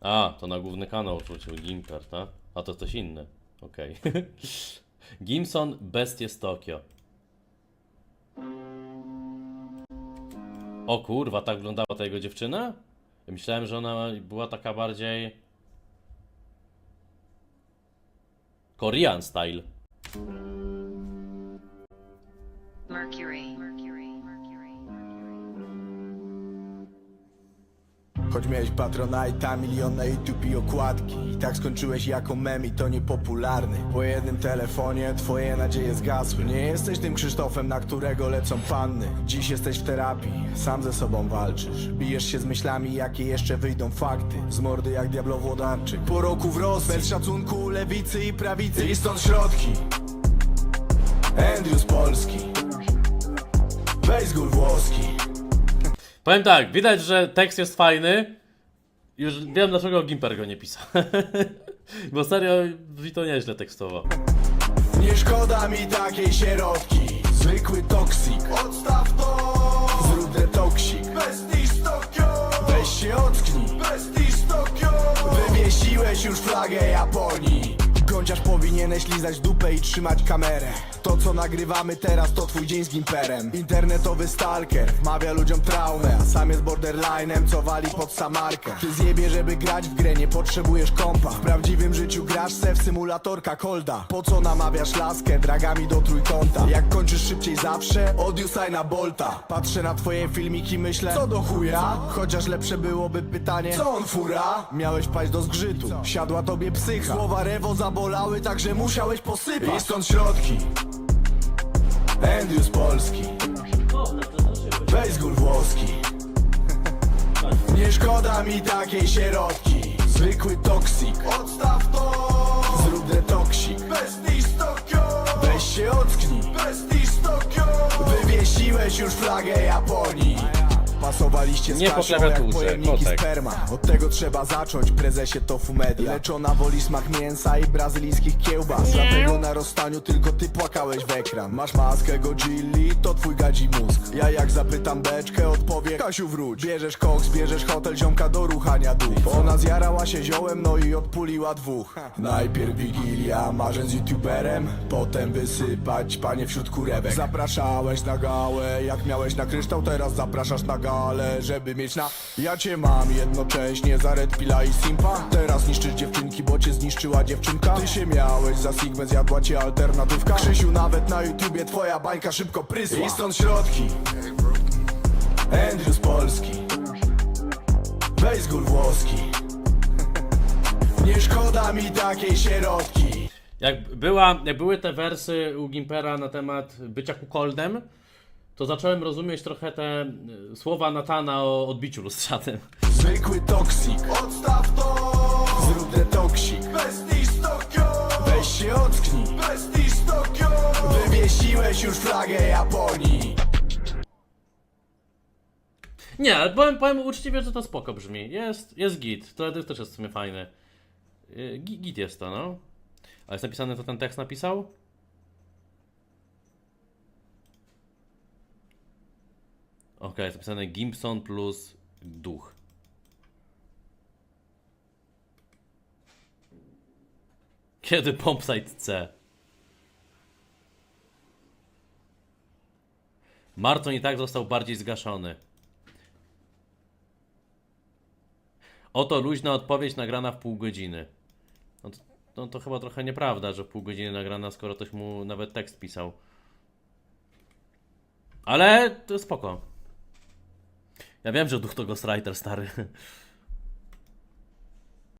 A, to na główny kanał wrzucił Gimper, tak? A to coś inny. Okej. Gimson Bestie z Tokio. O kurwa, tak wyglądała ta jego dziewczyna? Myślałem, że ona była taka bardziej... Korean style. Mercury. Mercury. Choć miałeś Patronite'a, milion YouTube i okładki. I tak skończyłeś jako mem i to niepopularny. Po jednym telefonie twoje nadzieje zgasły. Nie jesteś tym Krzysztofem, na którego lecą panny. Dziś jesteś w terapii, sam ze sobą walczysz. Bijesz się z myślami, jakie jeszcze wyjdą fakty. Z mordy jak diablo-włodarczyk. Po roku w Rosji, bez szacunku lewicy i prawicy. I stąd środki. Andrew z Polski. Weź z włoski Powiem tak, widać, że tekst jest fajny. Już wiem, dlaczego Gimper go nie pisał. Bo serio, brzmi to nieźle tekstowo. Nie szkoda mi takiej sierotki. Zwykły toksik. Odstaw to. Zrób detoksik. Prestiż Tokio. Weź się ocknij. Prestiż Tokio. Wywiesiłeś już flagę Japonii Gąciarz powinieneś lizać dupę i trzymać kamerę. To co nagrywamy teraz to twój dzień z Gimperem. Internetowy stalker Wmawia ludziom traumę A sam jest borderlinem co wali pod samarkę. Ty zjebie żeby grać w grę nie potrzebujesz kompa. W prawdziwym życiu grasz se w symulatorka kolda. Po co namawiasz laskę dragami do trójkąta? Jak kończysz szybciej zawsze odjussaj na bolta. Patrzę na twoje filmiki myślę co do chuja? Chociaż lepsze byłoby pytanie co on fura? Miałeś paść do zgrzytu Siadła tobie psycha. Słowa rewo zabolały także musiałeś posypać. I stąd środki. Andrew z Polski. Weź z gór włoski. Nie szkoda mi takiej sierotki. Zwykły toksik. Odstaw to. Zrób detoksik. Prestiż Tokio. Weź się ocknij. Prestiż Tokio. Wywiesiłeś już flagę Japonii Pasowaliście z Nie po kaszą jak klawiaturze, pojemniki kotek. sperma. Od tego trzeba zacząć, prezesie Tofu Media Leczona woli smak mięsa i brazylijskich kiełbas. Dlatego na rozstaniu tylko ty płakałeś w ekran. Masz maskę Godzilli, to twój gadzi mózg. Ja jak zapytam beczkę, odpowie Kasiu wróć. Bierzesz koks, bierzesz hotel, ziomka do ruchania dup Ona zjarała się ziołem, no i odpuliła dwóch. Najpierw wigilia, marzeń z youtuberem Potem wysypać panie wśród kurewek. Zapraszałeś na gałę, jak miałeś na kryształ Teraz zapraszasz na galę, żeby mieć na Ja cię mam jednocześnie za Red Pilla i Simpa. Teraz niszczysz dziewczynki, bo cię zniszczyła dziewczynka. Ty się miałeś za Sigmę, zjadła cię alternatywka. Krzysiu, nawet na YouTubie twoja bańka szybko prysła. I stąd środki. Andrew z Polski. Weź gór włoski. Nie szkoda mi takiej sierotki. Jak, była, jak były te wersy u Gimpera na temat bycia kukoldem, to zacząłem rozumieć trochę te y, słowa Natana o odbiciu lustrzanym. Zwykły toksik Odstaw to Zrób detoksik Prestiż Tokio Weź się ocknij Prestiż Tokio Wywiesiłeś już flagę Japonii Nie, ale powiem, powiem uczciwie, że to spoko brzmi. Jest, jest git. Teledysk też jest w sumie fajny. Y, gi- Git jest to, no. A jest napisane, kto ten tekst napisał? Okej, jest napisane Gimpson plus duch. Kiedy Pompsite C? Marton i tak został bardziej zgaszony. Oto luźna odpowiedź nagrana w pół godziny. No to, no to chyba trochę nieprawda, że w pół godziny nagrana, skoro ktoś mu nawet tekst pisał. Ale to spoko. Ja wiem, że duch to ghostwriter stary.